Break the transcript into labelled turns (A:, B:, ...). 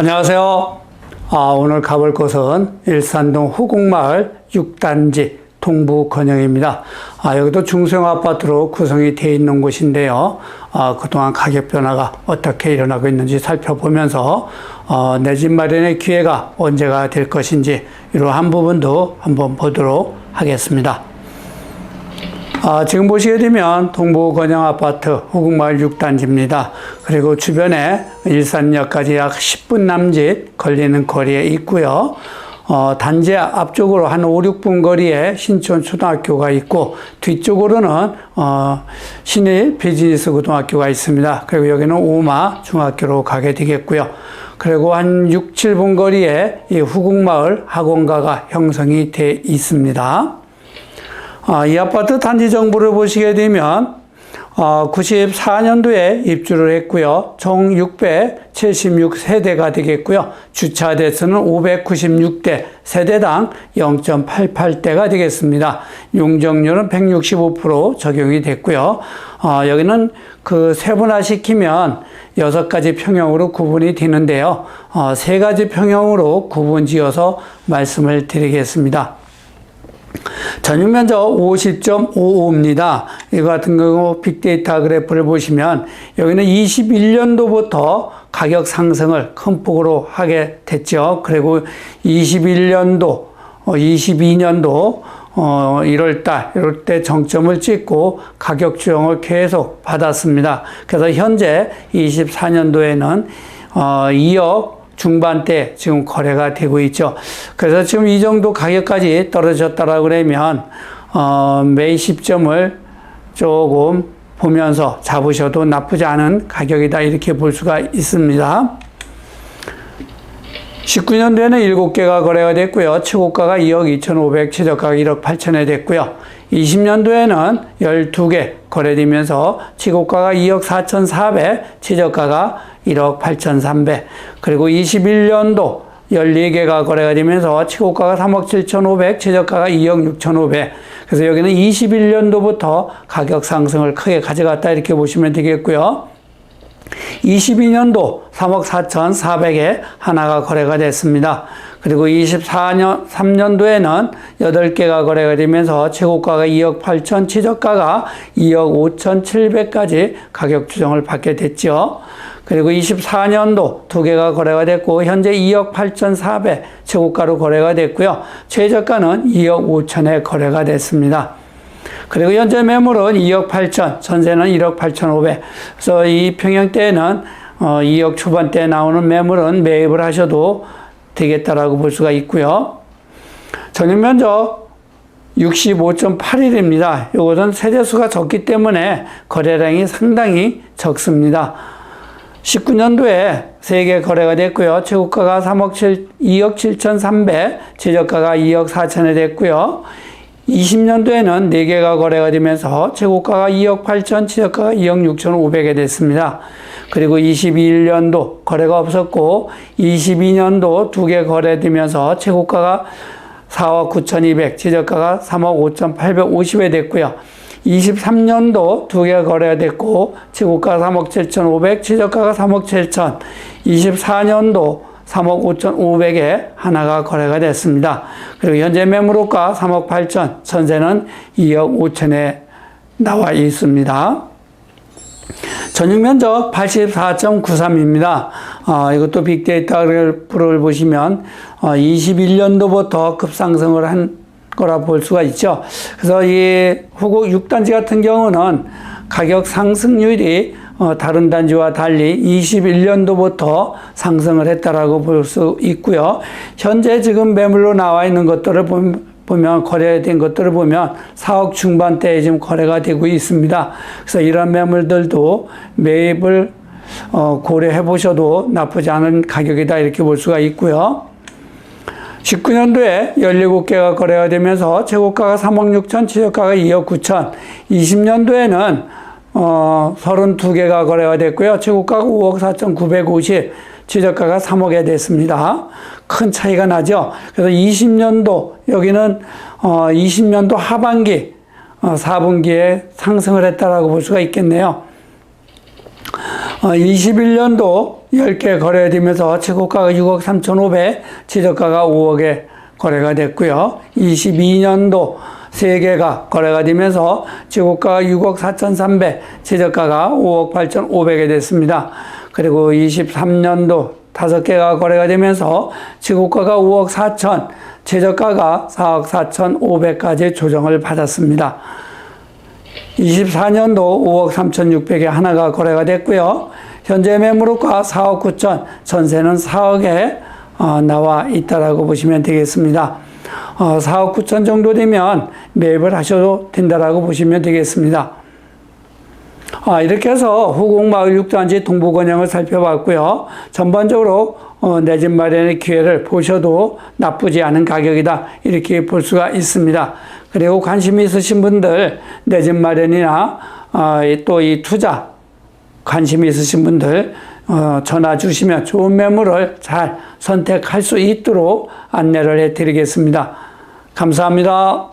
A: 안녕하세요. 아, 오늘 가볼 곳은 일산동 후곡마을 6단지 동부건영입니다. 아, 여기도 중소형 아파트로 구성이 되어 있는 곳인데요. 아, 그동안 가격 변화가 어떻게 일어나고 있는지 살펴보면서 어, 내 집 마련의 기회가 언제가 될 것인지 이러한 부분도 한번 보도록 하겠습니다. 아, 지금 보시게 되면 동부 건영 아파트 호국마을 6단지입니다. 그리고 주변에 일산역까지 약 10분 남짓 걸리는 거리에 있고요. 어, 단지 앞쪽으로 한 5, 6분 거리에 신촌 초등학교가 있고 뒤쪽으로는 어, 신일 비즈니스 고등학교가 있습니다. 그리고 여기는 오마 중학교로 가게 되겠고요. 그리고 한 6, 7분 거리에 이 후국마을 학원가가 형성이 돼 있습니다. 아, 이 아파트 단지 정보를 보시게 되면 어, 94년도에 입주를 했고요. 총 676세대가 되겠고요. 주차 대수는 596대, 세대당 0.88대가 되겠습니다. 용적률은 165% 적용이 됐고요. 어, 여기는 그 세분화 시키면 여섯 가지 평형으로 구분이 되는데요. 어, 세 가지 평형으로 구분 지어서 말씀을 드리겠습니다. 전용 면적 50.55입니다. 이거 같은 경우 빅데이터 그래프를 보시면 여기는 21년도부터 가격 상승을 큰 폭으로 하게 됐죠. 그리고 21년도, 22년도 어, 1월 달 이럴 때 정점을 찍고 가격 조정을 계속 받았습니다. 그래서 현재 24년도에는 어, 2억 중반대 지금 거래가 되고 있죠. 그래서 지금 이 정도 가격까지 떨어졌다라고 그러면 어, 매입 시점을 조금 보면서 잡으셔도 나쁘지 않은 가격이다 이렇게 볼 수가 있습니다. 19년도에는 7개가 거래가 됐고요. 최고가가 2억 2,500, 최저가가 1억 8천에 됐고요. 20년도에는 12개 거래되면서 최고가가 2억 4,400, 최저가가 1억 8,300. 그리고 21년도 14개가 거래가 되면서 최고가가 3억 7,500, 최저가가 2억 6,500. 그래서 여기는 21년도부터 가격 상승을 크게 가져갔다 이렇게 보시면 되겠고요. 22년도 3억 4,400에 하나가 거래가 됐습니다. 그리고 24년, 3년도에는 8개가 거래가 되면서 최고가가 2억 8천, 최저가가 2억 5천 7백까지 가격 조정을 받게 됐죠. 그리고 24년도 두 개가 거래가 됐고, 현재 2억 8천 4백 최고가로 거래가 됐고요. 최저가는 2억 5천에 거래가 됐습니다. 그리고 현재 매물은 2억 8천, 전세는 1억 8천 5백. 그래서 이 평형대에는 어, 2억 초반대 나오는 매물은 매입을 하셔도 되겠다라고 볼 수가 있고요. 전용 면적 65.8일입니다. 이것은 세대수가 적기 때문에 거래량이 상당히 적습니다. 19년도에 3개 거래가 됐고요. 최고가가 3억 7, 2억 7,300, 최저가가 2억 4천에 됐고요. 20년도에는 4개가 거래가 되면서 최고가가 2억 8천, 최저가가 2억 6천 5백에 됐습니다. 그리고 21년도 거래가 없었고 22년도 2개 거래되면서 최고가가 4억 9천2백, 최저가가 3억 5천 850에 됐고요. 23년도 두 개가 거래가 됐고 최고가 3억 7천5백, 최저가가 3억 7천. 24년도 3억 5천 5백에 하나가 거래가 됐습니다. 그리고 현재 매물호가 3억 8천, 전세는 2억 5천에 나와 있습니다. 전용 면적 84.93입니다. 어, 이것도 빅데이터 그래프를 보시면 어, 21년도부터 급상승을 한 거라 볼 수가 있죠. 그래서 이 후국 6단지 같은 경우는 가격 상승률이 어, 다른 단지와 달리 21년도부터 상승을 했다라고 볼 수 있고요. 현재 지금 매물로 나와 있는 것들을 보면 거래된 것들을 보면 4억 중반대에 지금 거래가 되고 있습니다. 그래서 이런 매물들도 매입을 어, 고려해 보셔도 나쁘지 않은 가격이다 이렇게 볼 수가 있고요. 19년도에 17개가 거래가 되면서 최고가가 3억 6천, 최저가가 2억 9천. 20년도에는 어, 32개가 거래가 됐고요. 최고가가 5억 4천 950, 최저가가 3억에 됐습니다. 큰 차이가 나죠. 그래서 20년도, 여기는 어, 20년도 하반기, 어, 4분기에 상승을 했다라고 볼 수가 있겠네요. 21년도 10개 거래되면서 최고가가 6억 3,500, 최저가가 5억에 거래가 됐고요. 22년도 3개가 거래가 되면서 최고가가 6억 4,300, 최저가가 5억 8,500에 됐습니다. 그리고 23년도 5개가 거래가 되면서 최고가가 5억 4천, 최저가가 4억 4,500까지 조정을 받았습니다. 24년도 5억 3,600에 하나가 거래가 됐고요. 현재 매물가 4억 9천, 전세는 4억에 어, 나와 있다라고 보시면 되겠습니다. 어, 4억 9천 정도 되면 매입을 하셔도 된다라고 보시면 되겠습니다. 아, 이렇게 해서 후곡마을 육단지 동부건영을 살펴봤고요. 전반적으로 어, 내 집 마련의 기회를 보셔도 나쁘지 않은 가격이다. 이렇게 볼 수가 있습니다. 그리고 관심이 있으신 분들 내 집 마련이나 어, 또이 투자 관심이 있으신 분들 어, 전화 주시면 좋은 매물을 잘 선택할 수 있도록 안내를 해드리겠습니다. 감사합니다.